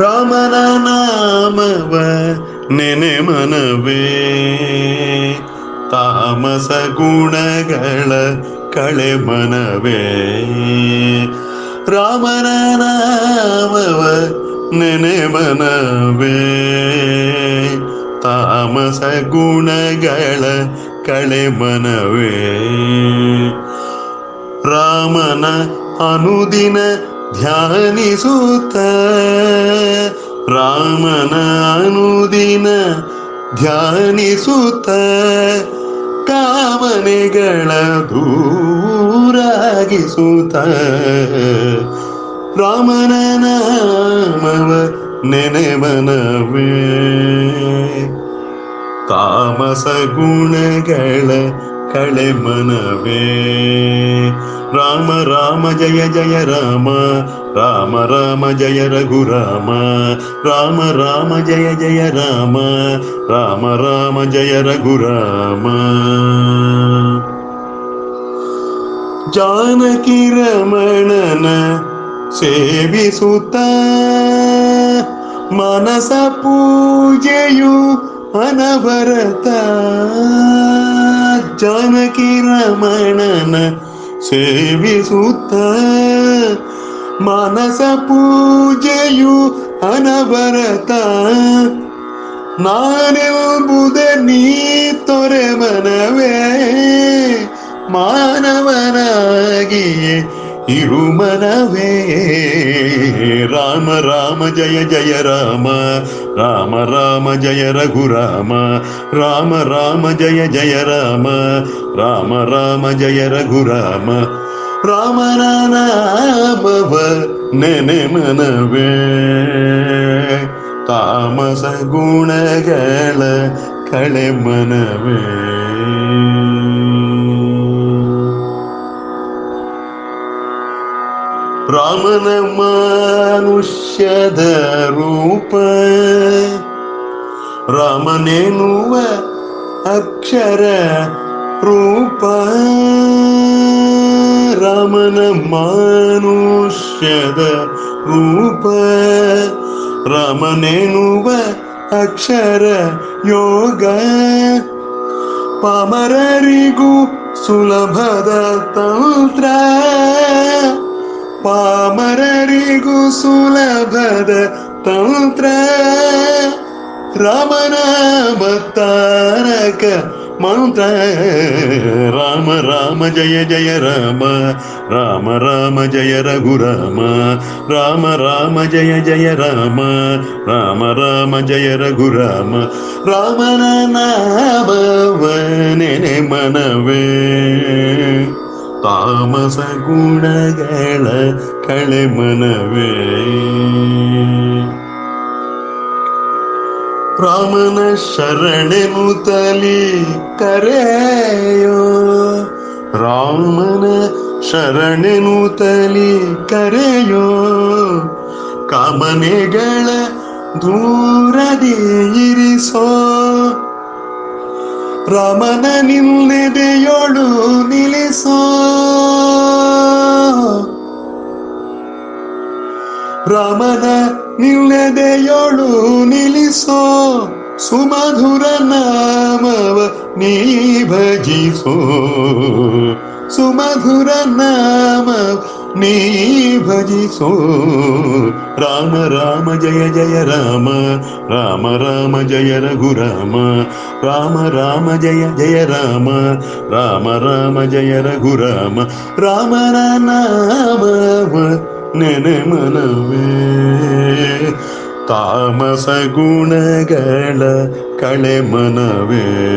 ರಾಮನ ನಾಮವ ನೆನೆ ಮನವೇ ತಾಮಸ ಗುಣಗಳ ಕಳೆ ಮನವೇ ರಾಮನ ನಾಮವ ನೆನೆ ಮನವೇ ತಾಮಸ ಗುಣಗಳ ಕಳೆ ಮನವೇ ರಾಮನ ಅನುದಿನ ಧ್ಯಾನಿಸುತ್ತ ರಾಮನ ಅನುದಿನ ಧ್ಯಾನಿಸುತ್ತ ಕಾಮನೆಗಳ ದೂರಾಗಿಸುತ್ತ ರಾಮನ ನಾಮವ ನೆನೆಮನವೇ ತಾಮಸ ಗುಣಗಳ ಕಳೆ ಮನವೇ. ರಾಮ ರಾಮ, ಜಯ ಜಯ, ರಾಮ. ರಾಮ ರಾಮ, ಜಯ ರಘುರಾಮ ರಾಮ. ರಾಮ ಜಯ ಜಯ, ರಾಮ. ರಾಮ ರಾಮ, ಜಯ ರಘುರಾಮ ಜಾನಕಿ ರಮಣನ ಸೇವಿಸುತ್ತ ಮನಸ ಪೂಜೆಯು ಅನವರತ. ಜಾನಕಿ ರಮಣನ ಸೇವಿಸುತ್ತ ಮನಸ ಪೂಜೆಯು ಅನವರತ ನಾನೆಂಬುದ ನೀ ತೊರೆ ಮನವೇ ಮಾನವನಾಗಿಯೇ ಇರು ಮನವೇ ರಾಮ ರಾಮ ಜಯ ಜಯ ರಾಮ ರಾಮ ರಾಮ ಜಯ ರಘುರಾಮ ರಾಮ ರಾಮ ಜಯ ಜಯ ರಾಮ ರಾಮ ರಾಮ ಜಯ ರಘುರಾಮ ರಾಮನ ನಾಮವ ನೆನೆ ಮನವೇ ತಾಮಸ ಗುಣಗಳ ಕಳೆ ಮನವೇ ರಾಮನ ಮನುಷ್ಯದ ರೂಪ ರಾಮನೆನ್ನುವ ಅಕ್ಷರ ರೂಪ ರಾಮನ ಮನುಷ್ಯದ ರೂಪ ರಾಮನೆನ್ನುವ ಅಕ್ಷರ ಯೋಗ ಪಾಮರರಿಗೂ ಸುಲಭದ ತಂತ್ರ ಪಾಮರರಿಗೂ ಸುಲಭದ ತಂತ್ರ ರಾಮನಾಮ ತಾರಕ ಮಂತ್ರ ರಾಮ ರಾಮ ಜಯ ಜಯ ರಾಮ ರಾಮ ರಾಮ ಜಯ ರಘುರಾಮ ರಾಮ ರಾಮ ಜಯ ಜಯ ರಾಮ ರಾಮ ರಾಮ ಜಯ ರಘುರಾಮ ರಾಮನ ನಾಮವ ನೆನೆ ಮನವೇ ತಾಮಸ ಗುಣಗಳ ಕಳೆ ಮನವೇ. ರಾಮನ ಶರಣೆನು ತಲಿ ಕರೆಯೋ, ರಾಮನ ಶರಣೆನು ತಲಿ ಕರೆಯೋ, ಕಾಮನೆಗಳ ದೂರದಿ ಇರಿಸೋ, ರಾಮನ ನಿಲ್ಲೆದೆಯೋಳು ರಾಮನ ನಿಲ್ಲೆದೆಯೋಳು ನಿಲ್ಲಿಸೋ ಸುಮಧುರ ನಾಮವ ನೀ ಭಜಿಸೋ ಸುಮಧುರ ನಾಮ ನೀ ಭಜಿಸೋ ರಾಮ ರಾಮ ಜಯ ಜಯ ರಾಮ ರಾಮ ರಾಮ ಜಯ ರಘುರಾಮ ರಾಮ ರಾಮ ಜಯ ಜಯ ರಾಮ ರಾಮ ರಾಮ ಜಯ ರಘುರಾಮ ರಾಮನ ನಾಮವ ನೆನೆ ಮನವೇ. ತಾಮಸ ಗುಣಗಳ ಕಳೆ ಮನವೇ.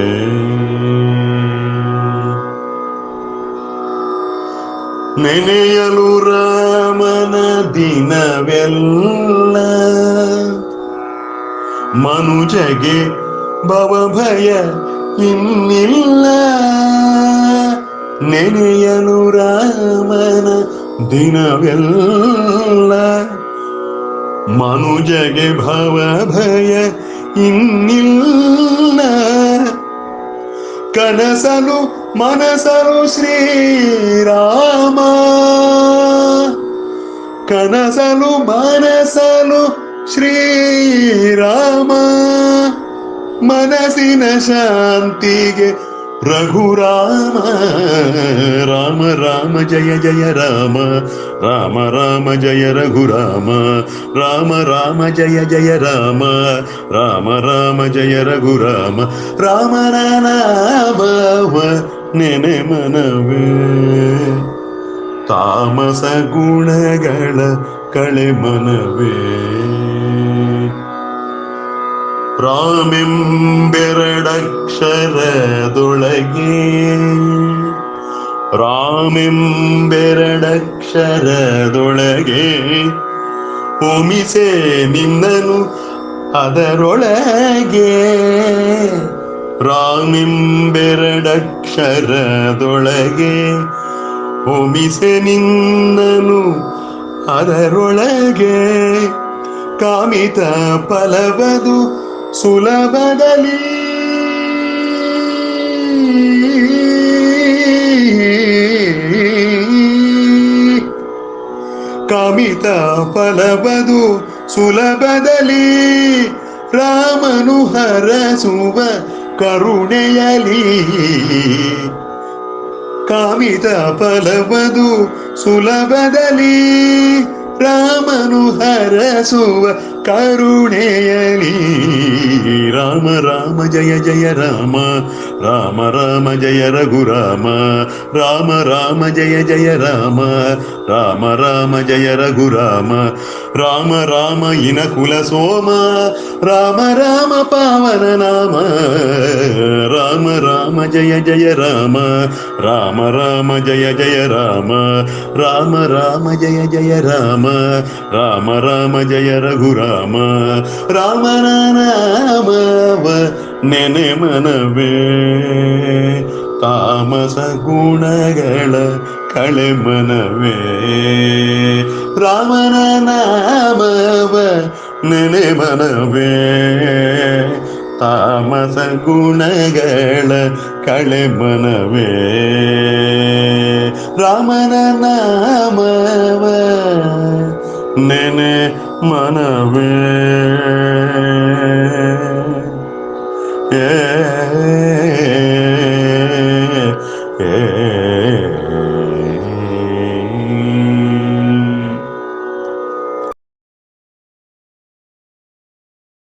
ನೆನೆಯಲು ರಾಮನ ದಿನವೆಲ್ಲ. ಮನುಜಗೆ ಭವಭಯ ಇನ್ನಿಲ್ಲ. ನೆನೆಯಲು ರಾಮನ ದಿನವೆಲ್ಲ ಮನುಜಗೆ ಭವ ಭಯ ಇನ್ನಿಲ್ಲ. ಕನಸಲು ಮನಸಲು ಶ್ರೀರಾಮ. ಕನಸಲು ಮನಸಲು ಶ್ರೀರಾಮ. ಮನಸ್ಸಿನ ಶಾಂತಿಗೆ ರಘುರಾಮ ರಾಮ ರಾಮ ಜಯ ಜಯ ರಾಮ ರಾಮ ರಾಮ ಜಯ ರಘುರಾಮ ರಾಮ ರಾಮ ಜಯ ಜಯ ರಾಮ ರಾಮ ರಾಮ ಜಯ ರಘುರಾಮ ರಾಮನ ನಾಮವ ನೆನೆ ಮನವೇ ತಾಮಸ ಗುಣಗಳ ಕಳೆ ಮನವೇ ರಾಮೆಂಬೆರಡಕ್ಷರದೊಳಗೆ. ರಾಮಿಂಬೆರಡಕ್ಷರದೊಳಗೆ. ಹೋಮಿಸೆ ನಿನ್ನನು ಅದರೊಳಗೆ. ರಾಮಿಂಬೆರಡಕ್ಷರದೊಳಗೆ. ಹೋಮಿಸೆ ನಿನ್ನನು ಅದರೊಳಗೆ. ಕಾಮಿತ ಫಲವದು ಸುಲಭದಲ್ಲಿ. ಕಮಿತ ಫಲಬದು ಸುಲಭದಲ್ಲಿ. ರಾಮನು ಹರಸುವ ಕರುಣೆಯಲಿ ಕಾಮಿತ ಫಲವದು ಸುಲಭದಲ್ಲಿ. ರಾಮನು ಹರಸುವ ಕರುಣೆಯಲಿ ರಾಮ ರಾಮ ಜಯ ಜಯ ರಾಮ ರಾಮ ರಾಮ ಜಯ ರಘುರಾಮ ರಾಮ ರಾಮ ಜಯ ಜಯ ರಾಮ ರಾಮ ರಾಮ ಜಯ ರಘುರಾಮ ರಾಮ ರಾಮ ಇನ ಕುಲ ಸೋಮ ರಾಮ ರಾಮ ಪಾವನ ನಾಮ ರಾಮ ರಾಮ ಜಯ ಜಯ ರಾಮ ರಾಮ ರಾಮ ಜಯ ಜಯ ರಾಮ ರಾಮ ರಾಮ ಜಯ ಜಯ ರಾಮ ರಾಮ ರಾಮ ಜಯ ರಘುರಾಮ ರಾಮನ ನಾಮವ ನೆನೆ ಮನವೇ ತಾಮಸ ಗುಣಗಳ ಕಳೆ ಮನವೇ ರಾಮನ ನಾಮವ ನೆನೆ ಮನವೇ ತಾಮಸ ಗುಣಗಳ ಕಳೆ ಮನವೇ ರಾಮನ ನಾಮವ ನೆನೆ ಮನವೇ ಏ